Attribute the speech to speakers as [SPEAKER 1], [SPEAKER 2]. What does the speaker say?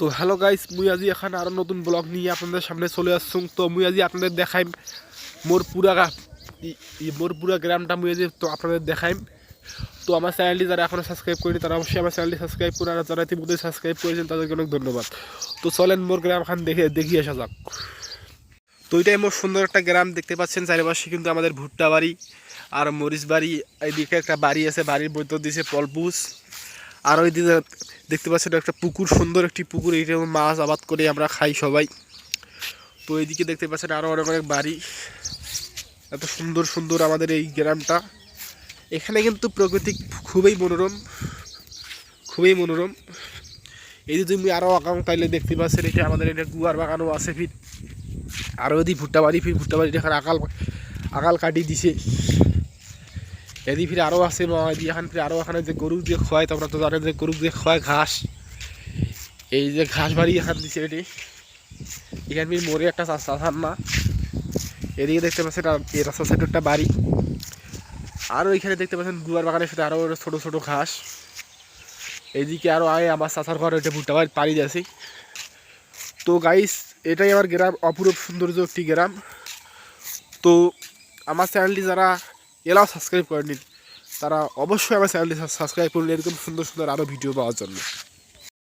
[SPEAKER 1] তো hello guys, মুই আজি এখন আরও নতুন ব্লগ নিয়ে আপনাদের সামনে চলে আসছুম তো মুই আজি আপনাদের দেখাইম মোর পুরা মোর পুরা গ্রামটা মুই আজি তো আপনাদের দেখাইম। তো আমার চ্যানেলটি যারা এখনও সাবস্ক্রাইব করেনি, তারা অবশ্যই আমার চ্যানেলটি সাবস্ক্রাইব করে আর যারা ইতিমধ্যে সাবস্ক্রাইব করেছেন, তাদেরকে অনেক ধন্যবাদ। তো চলেন মোর গ্রাম খান দেখে দেখিয়ে আসা যাক। তো এটাই মোর সুন্দর একটা গ্রাম দেখতে পাচ্ছেন চারিপাশে কিন্তু আমাদের ভুট্টা বাড়ি আর মরিচ বাড়ি এইদিকে একটা বাড়ি আছে বাড়ির বৈদ্য দিছে পলপুস আর ওই দিকে দেখতে পাচ্ছেন একটা পুকুর, সুন্দর একটি পুকুর, এইটা মাছ আবাদ করে আমরা খাই সবাই। তো এইদিকে দেখতে পাচ্ছেন আরও অনেক অনেক বাড়ি। এত সুন্দর সুন্দর আমাদের এই গ্রামটা। এখানে কিন্তু প্রকৃতি খুবই মনোরম খুবই মনোরম। এই যে তুমি আরও আগাম তাইলে দেখতে পাচ্ছেন, এটা আমাদের এটা গুয়ার বাগানও আছে ফির। আরও যদি ভুট্টা বাড়ি, ফির ভুট্টা বাড়ি এখানে আকাল আকাল কাটি দিছে। এদি ফিরে আরও আছে এদি এখন ফির আরও এখানে যে গরু দিয়ে খোয়ায়, তোমরা তো জানেন যে গরু দিয়ে খোয়ায় ঘাস। এই যে ঘাস বাড়ি এখান দিচ্ছে এটি এখান ফির মোড়ে একটা চাষার না এদিকে দেখতে পাচ্ছেন এই রাস্তা সাইডে একটা বাড়ি। আরও এখানে দেখতে পাচ্ছেন গুয়ার বাগানের সাথে আরও ছোটো ছোটো ঘাস। এইদিকে আরও আয়, আমার চাষার ঘর ওইটা ভুট্টা বাড়ি পাড়ি যাচ্ছে তো গাইস এটাই আমার গ্রাম, অপরূপ সৌন্দর্য একটি গ্রাম। তো আমার চ্যানেলটি যারা এলাও সাবস্ক্রাইব করেনি, তারা অবশ্যই আমার চ্যানেলটি সাবস্ক্রাইব করুন, এরকম সুন্দর সুন্দর আরও ভিডিও পাওয়ার জন্য।